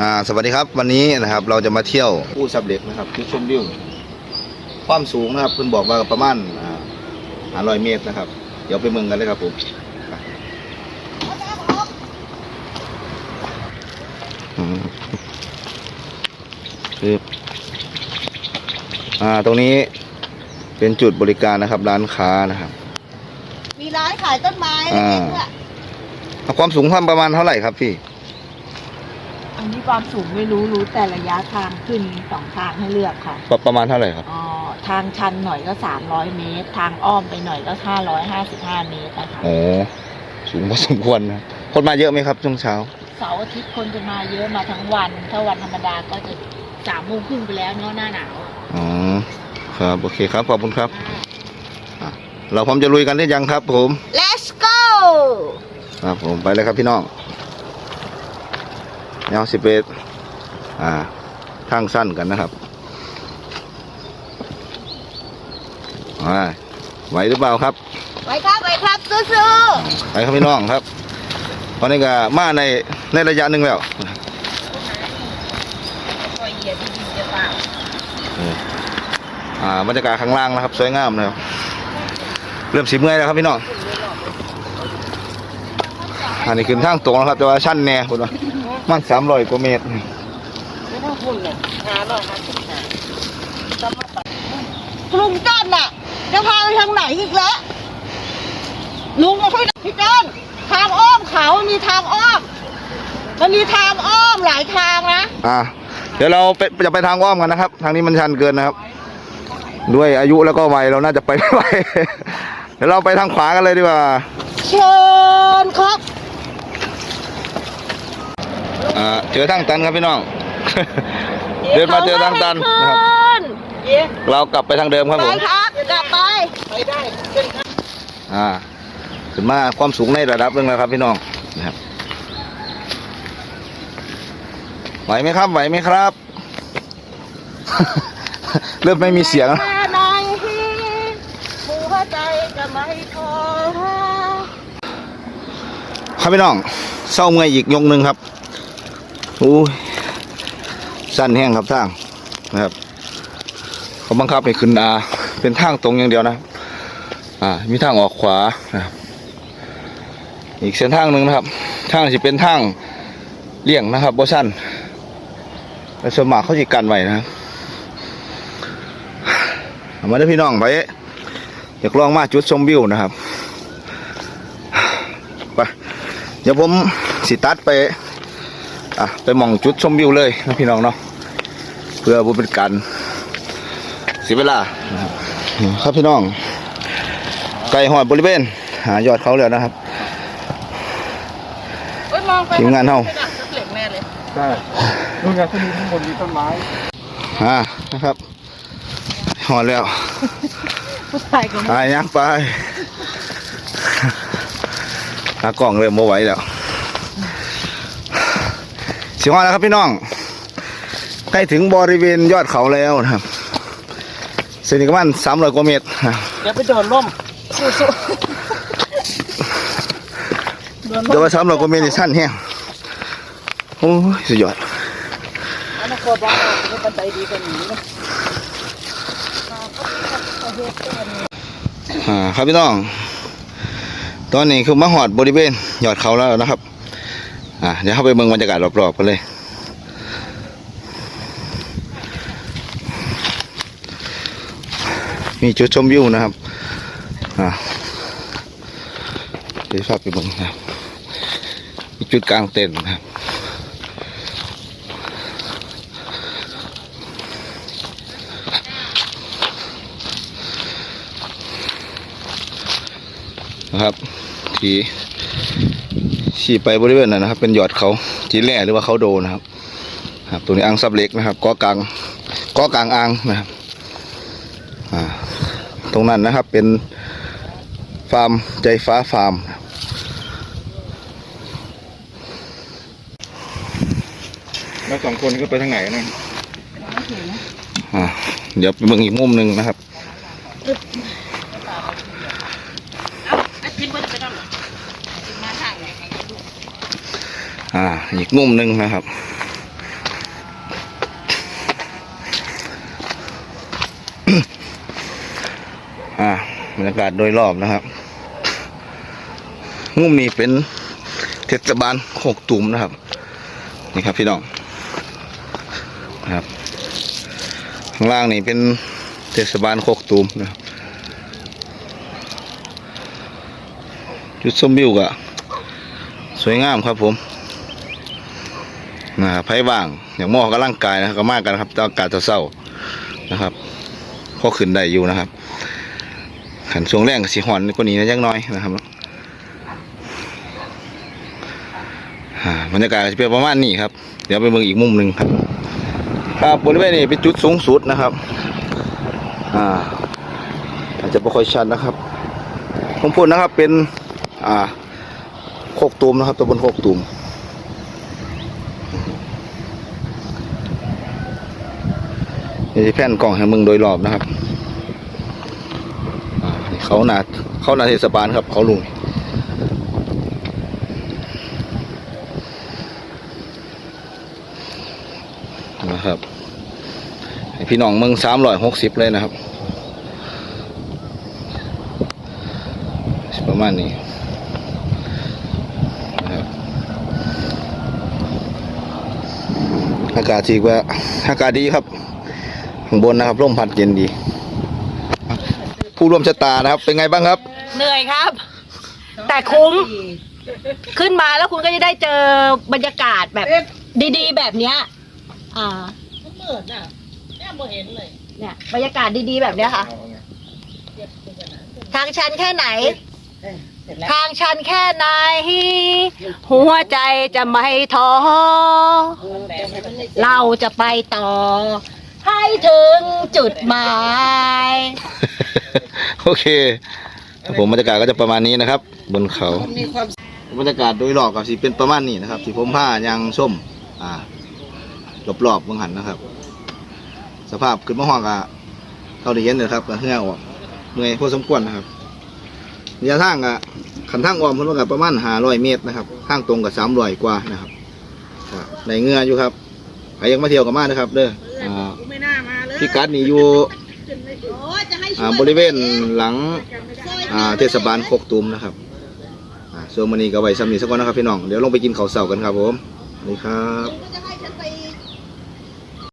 อ่าสวัสดีครับวันนี้นะครับเราจะมาเที่ยวผู้สับเหล็กนะครับที่ชมวิวความสูงนะครับเพิ่นบอกว่าประมาณห้าร้อยเมตรนะครับ เดี๋ยวไปเมืองกันเลยครับผมไปอืมคืออ่าตรงนี้เป็นจุดบริการนะครับ ร้านค้านะครับ มีร้านขายต้นไม้อ่าเล็กๆด้วยอ่าความสูงความประมาณเท่าไหร่ครับพี่ อันนี้ความสูงไม่รู้รู้แต่ระยะทางขึ้นมีสองทางให้เลือกค่ะประประมาณเท่าไหร่ครับ อ๋อทางชันหน่อยก็300เมตร ทางอ้อมไปหน่อยก็555เมตรนะคะโอ้สูงพอสมควรนะคนมาเยอะไหมครับช่วงเช้า เสาร์อาทิตย์คนจะมาเยอะมาทั้งวัน ถ้าวันธรรมดาก็จะสามโมงครึ่งไปแล้วเนาะหน้าหนาวอ๋อครับโอเคครับขอบคุณครับอะเราพร้อมจะลุยกันได้ยังครับผม Let's go ครับผมไปเลยครับพี่น้อง แนวสิบเออ่าทางสั้นกันนะครับอ่าไหวหรือเปล่าครับไปครับไปครับสู้ไปครับพี่น้องครับตอนนี้ก็มาในในระยะหนึ่งแล้วๆก็เหยียบดีๆจะเปล่าอ่าบรรยากาศข้างล่างนะครับ สวยงามนะครับเริ่มสีเมื่อยแล้วครับพี่น้องอันนี้ขึ้นทางตรงแล้วครับแต่ว่าชั้นแน่คุณว่า มันสามร้อยกว่าเมตรไม่ต้องพูดเลยหาหน่อยนะลุงจ้อนน่ะ จะพาไปทางไหนอีกแล้วลุงมาคุยกับพี่จ้อนทางอ้อมเขามันมีทางอ้อมมันมีทางอ้อมหลายทางนะอ่าเดี๋ยวเราไปจะไปทางอ้อมกันนะครับ ทางนี้มันชันเกินนะครับ ด้วยอายุแล้วก็วัยเราน่าจะไปไม่ไหวเดี๋ยวเราไปทางขวากันเลยดีกว่าเชิญครับ อ่า เจอทางตันครับพี่น้อง เดินมาเจอทางตันนะครับ เรากลับไปทางเดิมครับไปผมครับกลับไปไปได้อ่าขึ้นมาความสูงในระดับหนึ่งแล้วครับพี่น้องนะครับไหวไหมครับไหวไหมครับ เริ่มไม่มีเสียงแล้วแม่หน่อยหัวใจจะไม่พอครับพี่น้องเศร้าเมื่อยอีกยกหนึ่งครับ อู้สั้นแห้งครับทางนะครับเขาบังคับให้ขึ้นอาเป็นทางตรงอย่างเดียวนะ อ่า มีทางออกขวานะครับอีกเส้นทางหนึ่งนะครับ ทางจะเป็นทางเลี่ยงนะครับบ่สั้นแต่สมาเขาจะกันไว้นะครับมาได้พี่น้องไปอยากลองมาจุดชมวิวนะครับไปเดี๋ยวผมสิตัดไป อะไปหมองจุดชมวิวเลยนะพี่น้องเนาะเพื่อบ่เป็นการเสียเวลานะครับครับพี่น้อง ไก่หอดบริเวณหายอดเขาแล้วนะครับเอ้ยมองไปทีมงานเฮาไปดักสักเหล็กแน่เลยใช่นู่นไงที่มีข้างบนมีต้นไม้อ่านะครับหอดแล้วผู้ชายก็อ่ายักไปตากล้องเริ่มโมไหวแล้ว สิฮอดแล้วครับพี่น้อง ใกล้ถึงบริเวณยอดเขาแล้วนะครับเส้นนี้ประมาณสามร้อยกว่าเมตรนะครับเดี๋ยวไปโดนล่มสู้ๆโดนเดี๋ยวล่มว่าสามร้อยกว่าเมตรนี่สั้นแห้งโอ้ยสุดยอดอนาคตบ้านเราจะบันไดดีกว่านี้นะอ่าครับพี่น้อง ตอนนี้คือมาหอดบริเวณยอดเขาแล้วนะครับ อ่าเดี๋ยวเข้าไปเมืองบรรยากาศรอบๆกันเลยมีจุดชมวิวนะครับอ่าเดี๋ยวภาพไปเมืองนะครับมีจุดกลางเต็นท์นะครับนะครับที่ ขี่ไปบริเวณนั้นนะครับ เป็นยอดเขาจีแร่หรือว่าเขาโดนะครับ ครับตัวนี้อ่างซับเล็กนะครับก้อกลางก้อกลางอ่างนะครับอ่าตรงนั้นนะครับเป็นฟาร์มใจฟ้าฟาร์มแล้วสองคนก็ไปทางไหนนะอ่าเดี๋ยวไปเบิ่งอีกมุมหนึ่งนะครับ อ่า อีกมุมหนึ่งนะครับ อ่าบรรยากาศโดยรอบนะครับ มุมนี้เป็นเทศบาลหกตุ่มนะครับ นี่ครับพี่น้องนะครับ ข้างล่างนี่เป็นเทศบาลหกตุ่มนะครับจุดชมวิวกะสวยงามครับผม นะไพ่ว่าง อย่างมออกกำลังกายนะก็มากกันครับต่อากาศจะเศร้านะครับพอขึ้นได้อยู่นะครับขันช่วงแรงกับสีหอนกว่านี้นะยังน้อยนะครับบรรยากาศจะเป็นประมาณนี้ครับ เดี๋ยวไปเบิ่งอีกมุมหนึ่งครับครับบริเวณนี้เป็นจุดสูงสุดนะครับ อ่าอาจจะไม่ค่อยชัดนะครับผมพูดนะครับเป็น อ่าโคกตูมนะครับตำบลโคกตูม นี่แผ่นกล่องให้มึงโดยรอบนะครับเขาหนาเขาหนาเทศบาลครับ เขาลุงนะครับพี่น้องเมืองสามร้อยหกสิบเลยนะครับ ประมาณนี้อากาศดีกว่าอากาศดีครับ ข้างบนนะครับร่มพัดเย็นดี ผู้ร่วมชะตานะครับ เป็นไงบ้างครับ เหนื่อยครับ แต่คุ้ม ขึ้นมาแล้วคุณก็จะได้เจอบรรยากาศแบบ ดีๆ แบบเนี้ย อ่าเหมือนน่ะแม่บ่เห็นเลยเนี่ยบรรยากาศดีๆแบบเนี้ยค่ะ ทางชันแค่ไหน ทางชันแค่ไหน หัวใจจะไม่ท้อเราจะไปต่อ ให้ถึงจุดหมาย โอเคครับผมบรรยากาศก็จะประมาณนี้นะครับ บนเขาบรรยากาศโดยรอบกับสิเป็นประมาณนี้นะครับที่ผมผ้ายางส้มอ่ารอบๆเมืองหันนะครับ สภาพขึ้นมาห้องอะเราได้เห็นเลยครับก็เหื่อออกเมื่อยพอสมควรนะครับระยะทางอะขันทางอ้อมเพิ่นว่ากับประมาณห้าร้อยเมตรนะครับทางตรงกับสามร้อยกว่านะครับในเงืออยู่ครับใครยังมาเที่ยวกับมานะครับ เด้อ พิกัดนี่อยู่โอ้ยจะให้ช่อ่าวยบริเวณหลังซอยอ่าเทศบาลโคกตุมนะครับอ่าส่วนมันนี้ก็ไว้ซ้ำนี้สักก่อนนะครับพี่น้อง เดี๋ยวลงไปกินข้าวเสากันครับผมสวัสดีครับจะ